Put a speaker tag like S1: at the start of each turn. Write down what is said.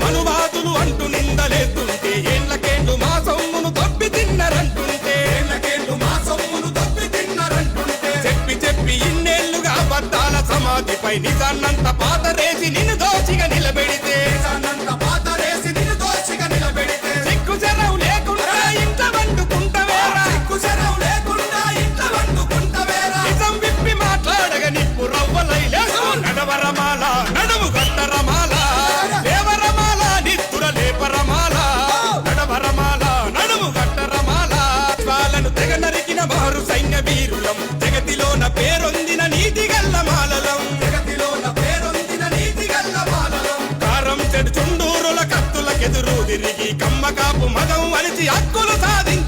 S1: మనువాదులు అంటూ నిందలేస్తుంటే ఏళ్ళకేండు మా సొమ్మును తప్పి తిన్నరంటుంటే
S2: ఏళ్ళకేళ్ళు మా సొమ్మును తప్పి తిన్నరంటుంటే
S1: చెప్పి చెప్పి ఇన్నేళ్ళుగా అబద్ధాల సమాధిపై నిజాన్నంత పాతరేసి నిన్ను దోచిగా నిలబెడి వాళ్ళను తెగ నరికిన వారు సైన్య వీరులం. జగతిలోన పేరొందిన నీతి గల్ల మాలలం.
S2: జగతిలోన పేరొందిన నీతి గల్ల బాలలో
S1: కారం చెడు చుండూరుల కత్తులకెదురు తిరిగి కమ్మ కాపు మదం అలిచి హక్కులు సాధించి